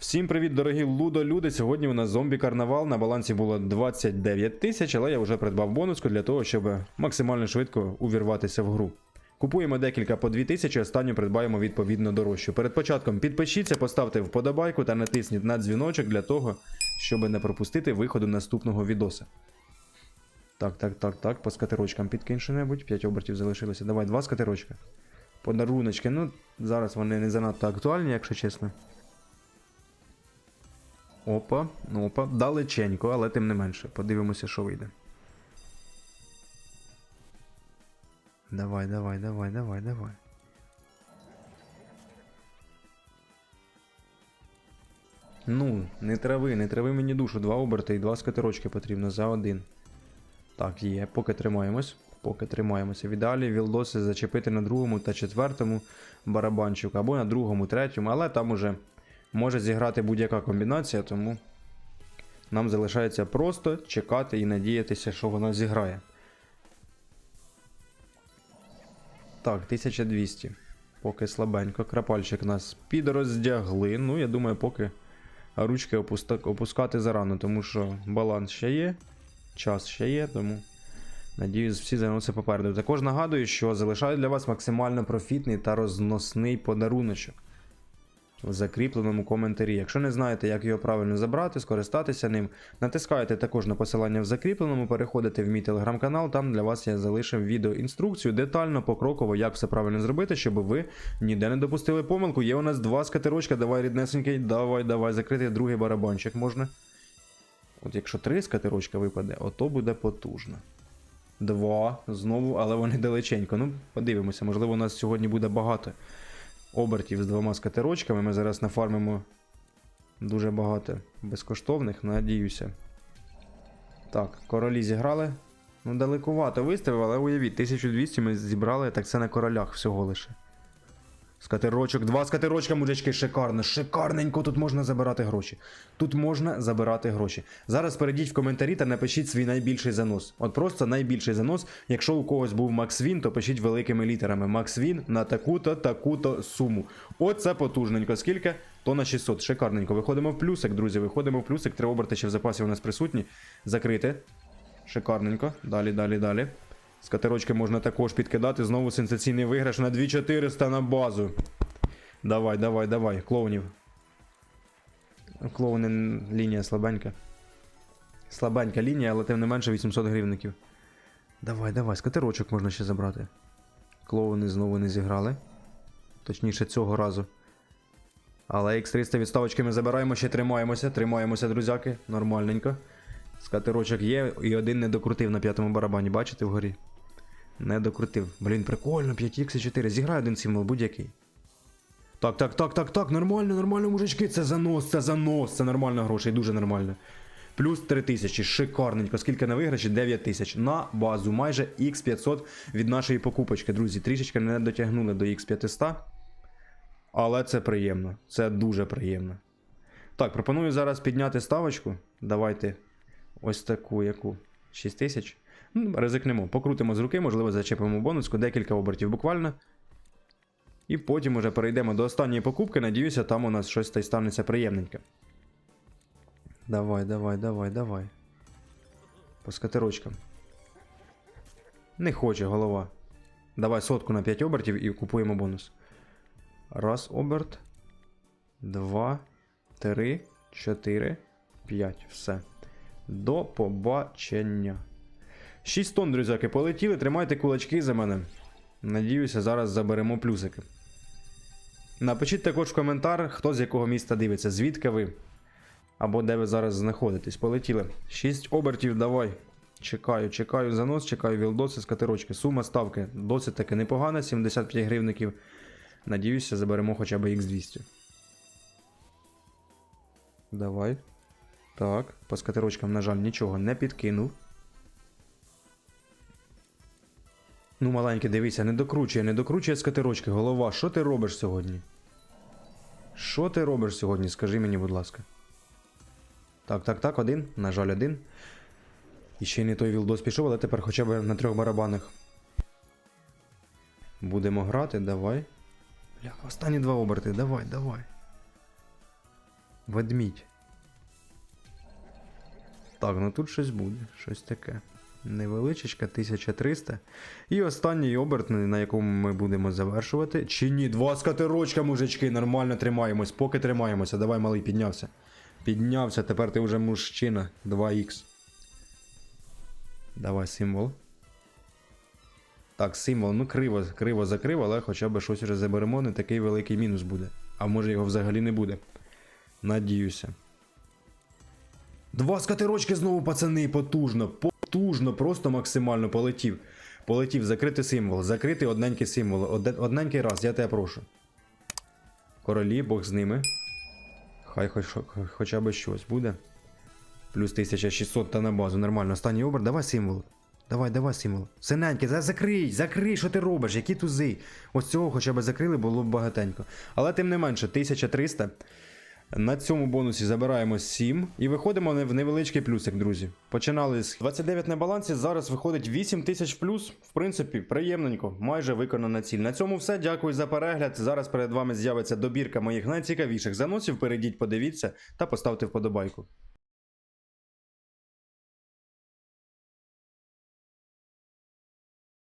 Всім привіт, дорогі лудолюди. Сьогодні у нас зомбі карнавал. На балансі було 29 тисяч, але я вже придбав бонуску для того, щоб максимально швидко увірватися в гру. Купуємо декілька по 2 тисячі, останню придбаємо відповідно дорожчу. Перед початком підпишіться, поставте вподобайку та натисніть на дзвіночок для того, щоб не пропустити виходу наступного відоса. Так, так, так, так, по скатерочкам підкинь що-небудь. 5 обертів залишилося. Давай, два скатерочка. Подаруночки. Ну, зараз вони не занадто актуальні, якщо чесно. Опа, ну опа, далеченько, але тим не менше. Подивимося, що вийде. Давай, давай, давай, давай, давай. Ну, не трави, не трави мені душу. Два оберти і два скатерочки потрібно за один. Так, є, поки тримаємось. Поки тримаємося. В ідеалі вілдоси зачепити на другому та четвертому барабанчику, або на другому, третьому, але там уже може зіграти будь-яка комбінація, тому нам залишається просто чекати і надіятися, що вона зіграє. Так, 1200. Поки слабенько. Крапальчик нас підроздягли. Ну, я думаю, поки ручки опускати зарано, тому що баланс ще є, час ще є, тому. Надіюсь, всі заноси попереду. Також нагадую, що залишаю для вас максимально профітний та розносний подаруночок в закріпленому коментарі. Якщо не знаєте, як його правильно забрати, скористатися ним, натискаєте також на посилання в закріпленому, переходите в мій телеграм-канал, там для вас я залишив відеоінструкцію, детально, покроково, як все правильно зробити, щоб ви ніде не допустили помилку. Є у нас два скатерочка, давай ріднесенький, давай, давай, закрити другий барабанчик можна. От якщо три скатерочка випаде, ото буде потужно. Два, знову, але вони далеченько. Ну, подивимося, можливо, у нас сьогодні буде багато обертів з двома скатерочками. Ми зараз нафармимо дуже багато безкоштовних, надіюся. Так, королі зіграли. Ну, далекувато виставив, але уявіть, 1200 ми зібрали, так це на королях всього лише. Скатерочок, два скатерочка, мужички, шикарно, шикарненько, тут можна забирати гроші. Тут можна забирати гроші. Зараз перейдіть в коментарі та напишіть свій найбільший занос. От просто найбільший занос. Якщо у когось був Максвін, то пишіть великими літерами. Максвін на таку-то, таку-то суму. Оце потужненько. Скільки? То на 600. Шикарненько. Виходимо в плюсик, друзі. Виходимо в плюсик. Три оберти ще в запасі у нас присутні. Закрити. Шикарненько. Далі, далі, далі. З катерочки можна також підкидати. Знову сенсаційний виграш на 2400 на базу. Давай, давай, давай, клоунів. Клоуни лінія слабенька. Слабенька лінія, але тим не менше 800 гривників. Давай, давай, з катерочок можна ще забрати. Клоуни знову не зіграли. Точніше, цього разу. Але X300 відставочки ми забираємо, ще тримаємося, тримаємося, друзяки. Нормальненько. Скатерочок є, і один не докрутив на п'ятому барабані, бачите вгорі? Не докрутив. Блін, прикольно, 5х4. Зіграй один символ, будь-який. Так, так, так, так, так, нормально, нормально, мужички, це занос, це занос, це нормально грошей, дуже нормально. Плюс 3000, шикарненько. Скільки на виграші? 9000. На базу, майже X500 від нашої покупочки, друзі. Трішечки не дотягнули до X500. Але це приємно. Це дуже приємно. Так, пропоную зараз підняти ставочку. Давайте ось таку, яку 6 тисяч. Ну, ризикнемо. Покрутимо з руки, можливо, зачепимо бонуску, декілька обертів буквально. І потім уже перейдемо до останньої покупки. Надіюся, там у нас щось та й станеться приємненьке. Давай, давай, давай, давай. По скатерочкам. Не хоче голова. Давай сотку на 5 обертів і купуємо бонус. Раз оберт. Два, три, чотири, п'ять. Все. До побачення. 6 тонн, друзяки, полетіли. Тримайте кулачки за мене. Надіюся, зараз заберемо плюсики. Напишіть також в коментар, хто з якого міста дивиться, звідки ви. Або де ви зараз знаходитесь. Полетіли. 6 обертів, давай. Чекаю, чекаю занос, чекаю вілдоси з катерочки. Сума ставки досить таки непогана, 75 гривників. Надіюся, заберемо хоча б X200. Давай. Так, по скатерочкам, на жаль, нічого не підкинув. Ну, маленький, дивися, не докручує, не докручує скатерочки. Голова, що ти робиш сьогодні? Що ти робиш сьогодні? Скажи мені, будь ласка. Так, так, так, один. На жаль, один. І ще й не той вілдос пішов, але тепер хоча б на трьох барабанах. Будемо грати, давай. Бля, останні два оберти, давай, давай. Ведмідь. Так, ну тут щось буде, щось таке. Невеличечка, 1300. І останній оберт, на якому ми будемо завершувати. Чи ні, два скатерочка, мужички, нормально тримаємось, поки тримаємося. Давай, малий, піднявся. Піднявся, тепер ти вже мужчина. 2х. Давай символ. Так, символ, ну криво, криво закрив, але хоча б щось вже заберемо, не такий великий мінус буде. А може його взагалі не буде. Надіюся. Два скатерочки знову, пацани, потужно, потужно, просто максимально полетів. Полетів, закрити символ, закрити одненький символ. Одненький раз, я тебе прошу. Королі, Бог з ними. Хай хоч, хоча б щось буде. Плюс 1600 та на базу, нормально. Останній обер, давай символ. Давай, давай символ. Синенький, за- закрий, закрий, що ти робиш? Які тузи? Ось цього хоча б закрили, було б багатенько. Але тим не менше, 1300. На цьому бонусі забираємо 7 і виходимо в невеличкий плюсик, друзі. Починали з 29 на балансі, зараз виходить 8 тисяч плюс. В принципі, приємненько, майже виконана ціль. На цьому все. Дякую за перегляд. Зараз перед вами з'явиться добірка моїх найцікавіших заносів. Перейдіть, подивіться та поставте вподобайку.